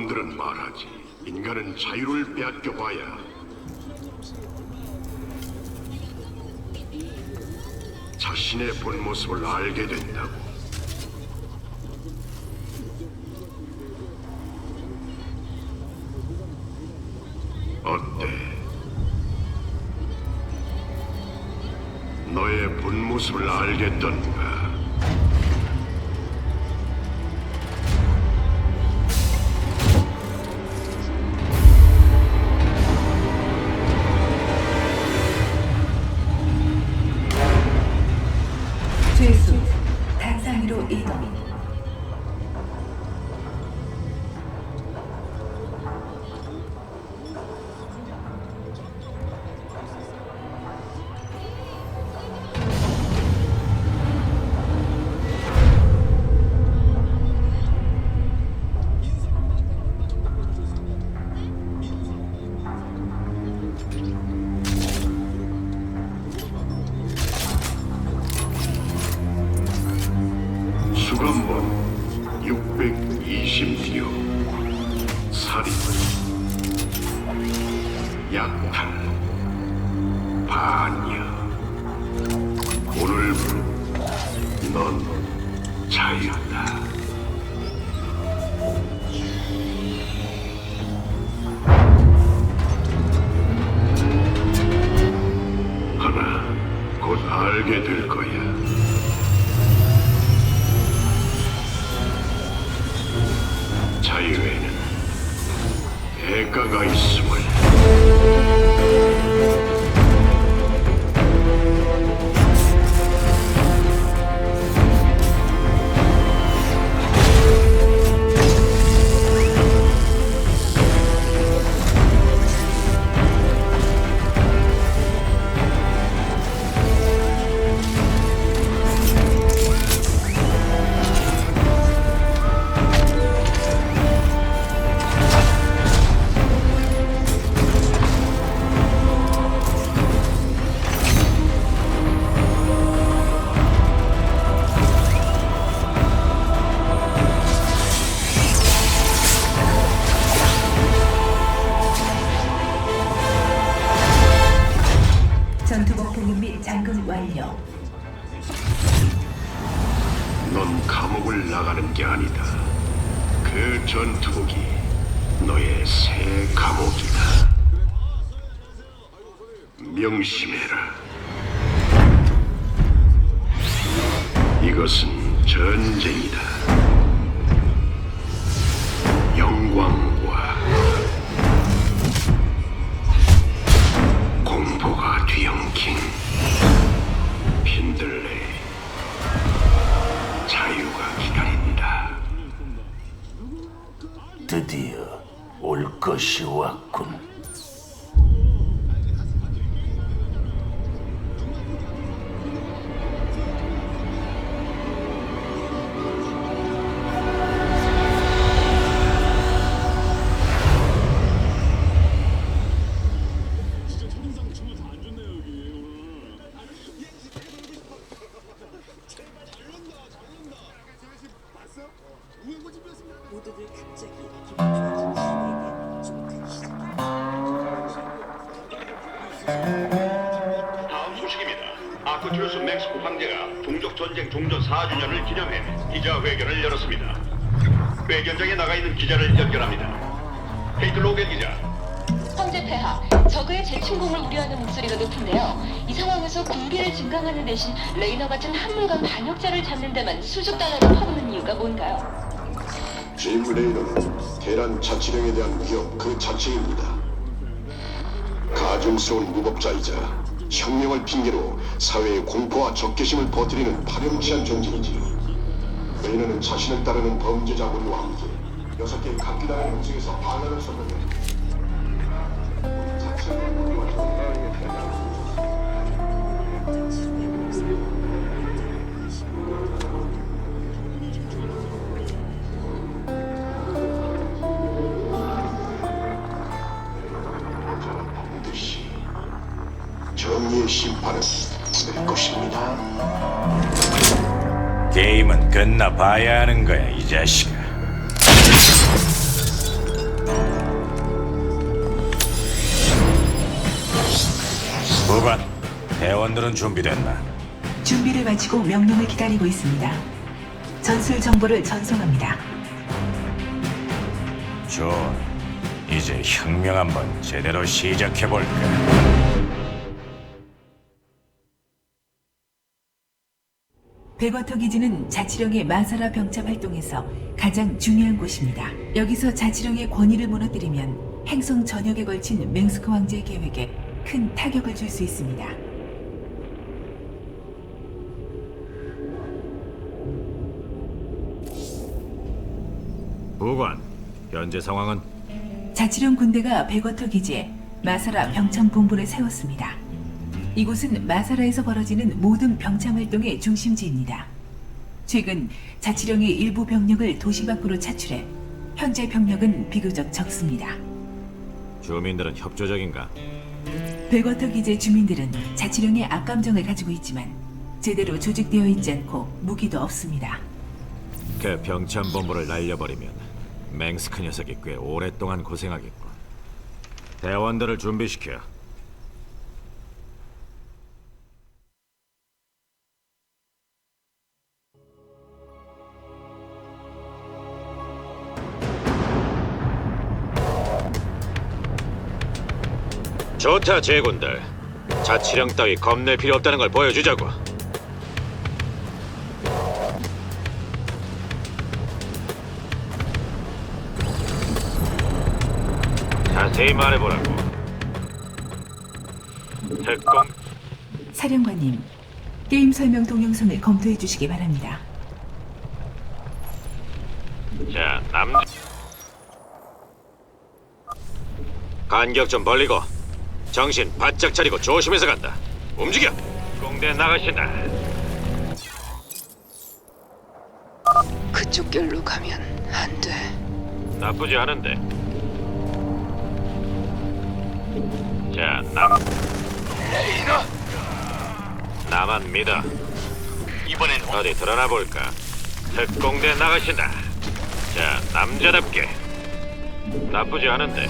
사람들은 말하지. 인간은 자유를 빼앗겨 봐야 자신의 본 모습을 알게 된다고. 어때? 너의 본 모습을 알겠던가? 및 잠금 완료 넌 감옥을 나가는 게 아니다. 그 전투복이 너의 새 감옥이다. 명심해라. 이것은 전쟁이다. 영광 것이 왔군. 모두들 갑자기 기분 좋아진 신에게. 다음 소식입니다. 아크투루스 맥스코 황제가 종족 전쟁 종전 4주년을 기념해 기자 회견을 열었습니다. 회견장에 나가 있는 기자를 연결합니다. 헤이트 로겐 기자, 황제 폐하, 적의 재침공을 우려하는 목소리가 높은데요. 이 상황에서 군비를 증강하는 대신 레이너 같은 한물간 반역자를 잡는 데만 수십 달러를 퍼붓는 이유가 뭔가요? 짐 레이너는 대란 자치령에 대한 위협 그 자체입니다. 가증스러운 무법자이자 혁명을 핑계로 사회의 공포와 적개심을 퍼뜨리는 파렴치한 존재이지. 레이너는 자신을 따르는 범죄자 무리와 함께 여섯 개의 각기다른 음식에서 반란을 쏟아내 자치령의 무리와 정의의 심판을 내릴 것입니다. 게임은 끝나봐야 하는 거야, 이 자식아. 보관, 대원들은 준비됐나? 준비를 마치고 명령을 기다리고 있습니다. 전술 정보를 전송합니다. 좋아. 이제 혁명 한번 제대로 시작해볼까? 백워터 기지는 자치령의 마사라 병참 활동에서 가장 중요한 곳입니다. 여기서 자치령의 권위를 무너뜨리면 행성 전역에 걸친 맹스크 왕제의 계획에 큰 타격을 줄 수 있습니다. 보관. 현재 상황은 자치령 군대가 백워터 기지에 마사라 병참 본부를 세웠습니다. 이곳은 마사라에서 벌어지는 모든 병참 활동의 중심지입니다. 최근 자치령의 일부 병력을 도시 밖으로 차출해 현재 병력은 비교적 적습니다. 주민들은 협조적인가? 백워터 기지의 주민들은 자치령의 악감정을 가지고 있지만 제대로 조직되어 있지 않고 무기도 없습니다. 그 병참 본부를 날려버리면 맹스크 녀석이 꽤 오랫동안 고생하겠군. 대원들을 준비시켜. 좋다, 제군들. 자치령 따위 겁낼 필요 없다는 걸 보여주자고. 자세히 말해보라고. 특공 사령관님, 게임 설명 동영상을 검토해 주시기 바랍니다. 자, 남 간격 좀 벌리고 정신 바짝 차리고 조심해서 간다. 움직여. 공대 나가신다. 그쪽 길로 가면 안 돼. 나쁘지 않은데. 자, 남. 나만 믿어. 이번엔 어디 드러나 볼까? 특공대 나가신다. 자, 남자답게. 나쁘지 않은데.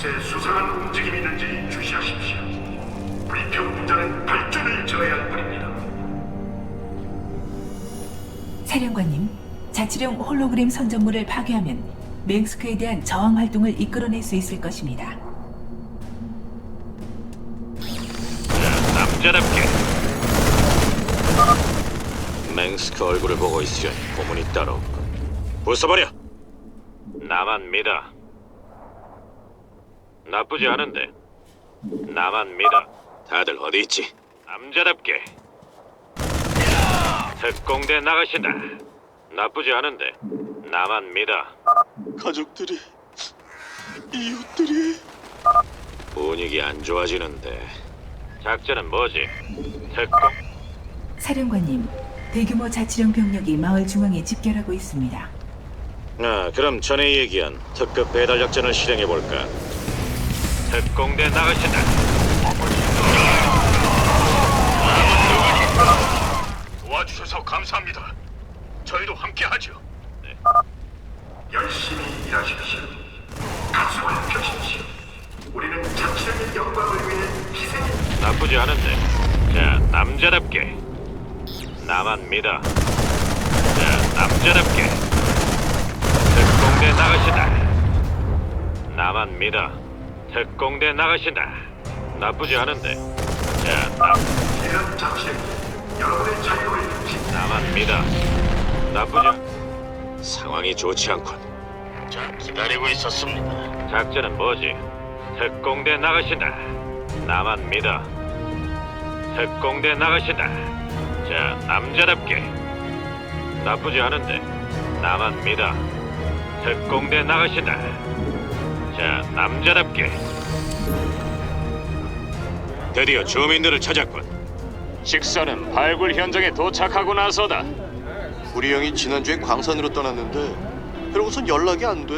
이웃의 수상한 움직임이 있는지 주시하십시오. 불평자는 발전을 저해할 뿐입니다. 사령관님, 자치령 홀로그램 선전물을 파괴하면 맹스크에 대한 저항 활동을 이끌어낼 수 있을 것입니다. 자, 남자답게. 맹스크 얼굴을 보고 있으려니 고문이 따로 없군. 부숴버려. 나만 믿어. 나쁘지 않은데. 나만 믿어. 다들 어디 있지? 남자답게. 특공대 나가신다. 나쁘지 않은데. 나만 믿어. 가족들이 이웃들이 분위기 안 좋아지는데. 작전은 뭐지? 특공. 사령관님, 대규모 자치령 병력이 마을 중앙에 집결하고 있습니다. 아, 그럼 전에 얘기한 특급 배달 작전을 실행해 볼까? 특공대 나가신다. 도와주셔서 감사합니다. 저희도 함께하죠. 열심히 일하십시오. 가슴을 펴십시오. 우리는 자치령의 영광을 위해 희생이 나쁘지 않은데. 자, 남자답게. 나만 믿어. 자, 남자답게. 특공대 나가신다. 나만 믿어. 특공대 나가신다. 나쁘지 않은데. 자, 남, 이런 자치령 여러분의 자유를 지 나만 믿어. 나쁘지 않... 상황이 좋지 않군. 자, 기다리고 있었습니다. 작전은 뭐지? 특공대 나가신다. 나만 믿어. 특공대 나가신다. 자, 남자답게. 나쁘지 않은데. 나만 믿어. 특공대 나가신다. 자, 남자답게. 드디어 주민들을 찾았군. 식사는 발굴 현장에 도착하고 나서다. 우리 형이 지난주에 광산으로 떠났는데 그러고선 연락이 안 돼.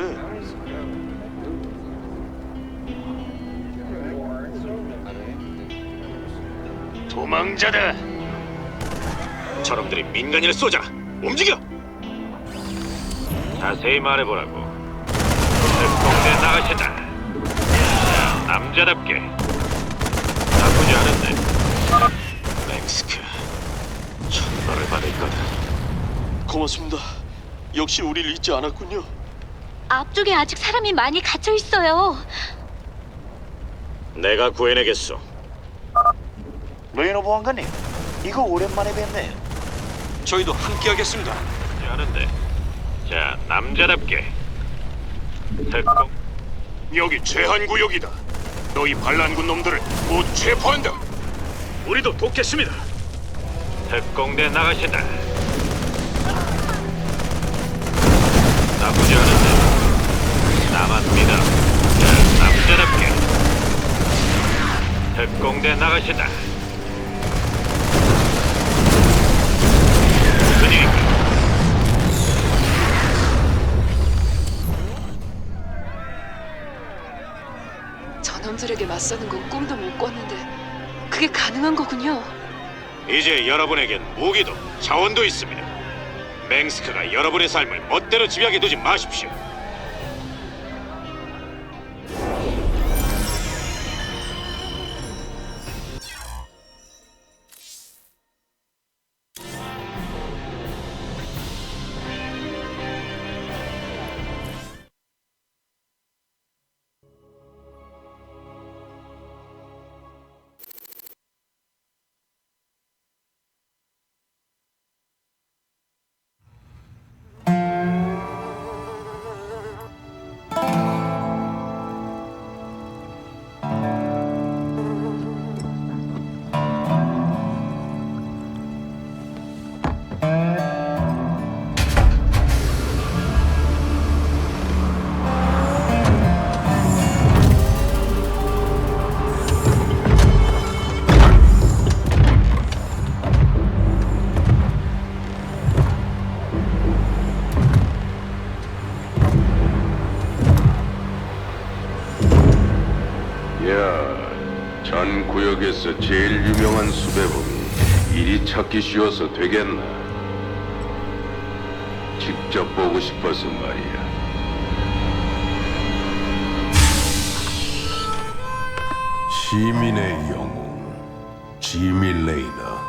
도망자다. 저놈들이 민간인을 쏘자. 움직여. 자세히 말해보라고. 특공대 나가신다. 자, 남 남자답게 나쁘지 않은데 맹스크 천벌을 받을 거다 고맙습니다. 역시 우리를 잊지 않았군요. 앞쪽에 아직 사람이 많이 갇혀 있어요. 내가 구해내겠소 레이너 보안관님, 이거 오랜만에 뵙네요. 저희도 함께하겠습니다. 않은데 자 남자답게 특공 여기 제한 구역이다. 너희 반란군 놈들을 못 체포한다. 우리도 돕겠습니다. 특공대 나가신다 나쁘지 않은데 나만 믿어 자 남자답게 특공대 나가신다 일 저놈들에게 맞서는 건 꿈도 못 꿨는데 그게 가능한 거군요. 이제 여러분에겐 무기도 자원도 있습니다. 맹스크가 여러분의 삶을 멋대로 지배하게 두지 마십시오. 찾기 쉬워서 되겠나? 직접 보고 싶어서 말이야. 시민의 영웅, 지미 레이너.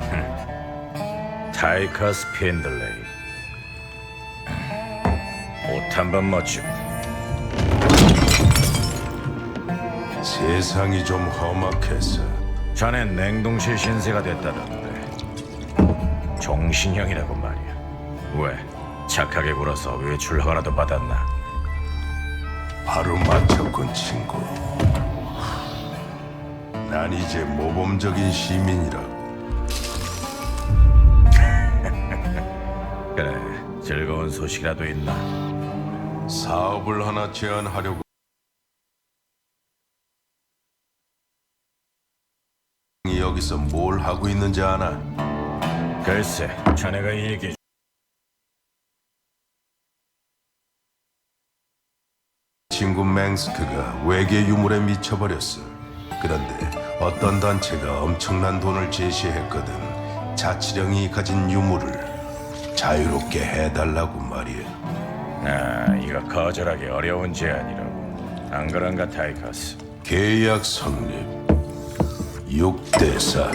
타이커스 핀들레이 옷 한 번 멋지고 세상이 좀 험악해서. 자넨 냉동실 신세가 됐다던데. 종신형이라고 말이야. 왜? 착하게 굴어서 외출 허가라도 받았나? 바로 맞췄군 친구. 난 이제 모범적인 시민이라고. 그래 즐거운 소식이라도 있나? 사업을 하나 제안하려고 여기서 뭘 하고 있는지 아나? 글쎄 자네가 얘기해 친구 맹스크가 외계 유물에 미쳐버렸어. 그런데 어떤 단체가 엄청난 돈을 제시했거든. 자치령이 가진 유물을 자유롭게 해달라고 말이야. 아 이거 거절하기 어려운 제안이라고 안 그런가 타이커스 계약 성립 6대 4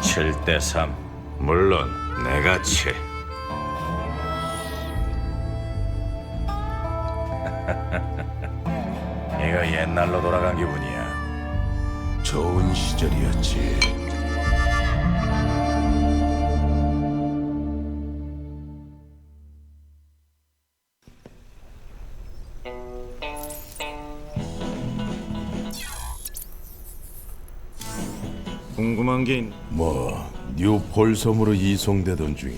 7대 3 물론 내가 채 이거 옛날로 돌아간 기분이야. 좋은 시절이었지. 궁금한 게 있... 뭐 뉴폴 섬으로 이송되던 중에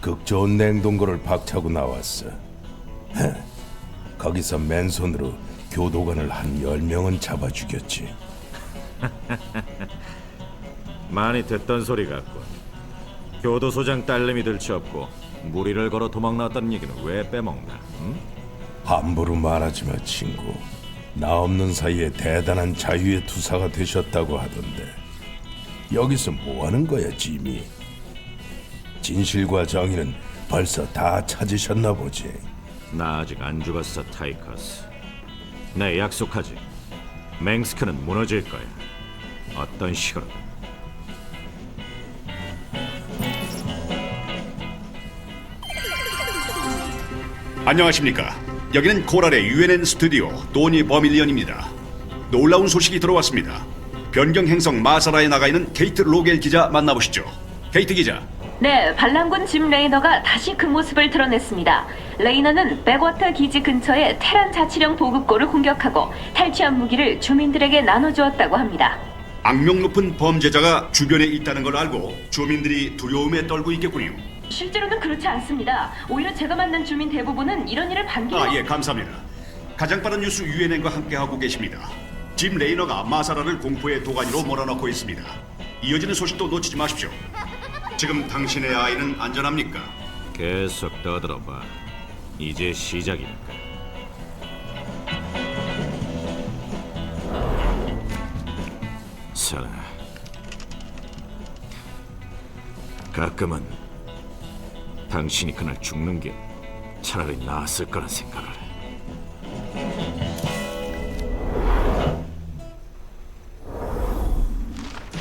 극 좋은 냉동고를 박차고 나왔어. 헤, 거기서 맨손으로 교도관을 한 열명은 잡아 죽였지. 많이 듣던 소리 같군 교도소장 딸내미 들치없고 무리를 걸어 도망 나왔다는 얘기는 왜 빼먹나 응? 함부로 말하지 마, 친구. 나 없는 사이에 대단한 자유의 투사가 되셨다고 하던데. 여기서 뭐 하는 거야, 지미? 진실과 정의는 벌써 다 찾으셨나 보지. 나 아직 안 죽었어, 타이커스. 내 약속하지. 맹스크는 무너질 거야. 어떤 식으로든. 안녕하십니까. 여기는 코랄의 UNN 스튜디오 도니 버밀리언입니다. 놀라운 소식이 들어왔습니다. 변경 행성 마사라에 나가 있는 케이트 로겔 기자 만나보시죠. 케이트 기자. 네, 반란군 짐 레이너가 다시 그 모습을 드러냈습니다. 레이너는 백워터 기지 근처의 테란 자치령 보급고를 공격하고 탈취한 무기를 주민들에게 나눠주었다고 합니다. 악명 높은 범죄자가 주변에 있다는 걸 알고 주민들이 두려움에 떨고 있겠군요. 실제로는 그렇지 않습니다. 오히려 제가 만난 주민 대부분은 이런 일을 반기고 아, 예, 감사합니다. 가장 빠른 뉴스 UNN과 함께하고 계십니다. 짐 레이너가 마사라를 공포의 도가니로 몰아넣고 있습니다. 이어지는 소식도 놓치지 마십시오. 지금 당신의 아이는 안전합니까? 계속 떠들어봐. 이제 시작이니까. 살아. 가끔은 당신이 그날 죽는 게 차라리 나았을 거란 생각을 해.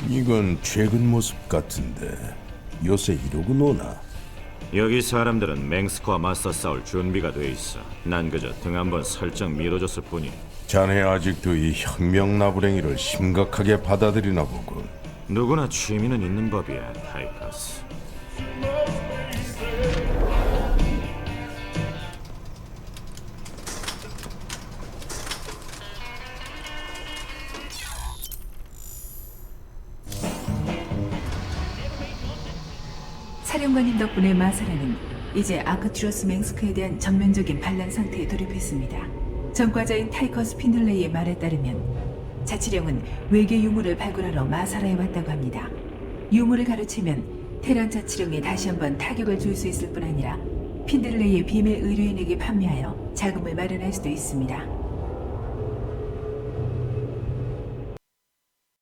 이건 최근 모습 같은데 요새 이러고 노나? 여기 사람들은 맹스크와 맞서 싸울 준비가 돼 있어. 난 그저 등 한번 살짝 밀어줬을 뿐이. 자네 아직도 이 혁명 나부랭이를 심각하게 받아들이나 보군. 누구나 취미는 있는 법이야, 타이커스. 사령관님 덕분에 마사라는 이제 아크투러스 맹스크에 대한 전면적인 반란 상태에 돌입했습니다. 전과자인 타이커스 핀들레이의 말에 따르면 자치령은 외계 유물을 발굴하러 마사라에 왔다고 합니다. 유물을 가르치면 테란 자치령에 다시 한번 타격을 줄 수 있을 뿐 아니라 핀들레이의 비밀 의뢰인에게 판매하여 자금을 마련할 수도 있습니다.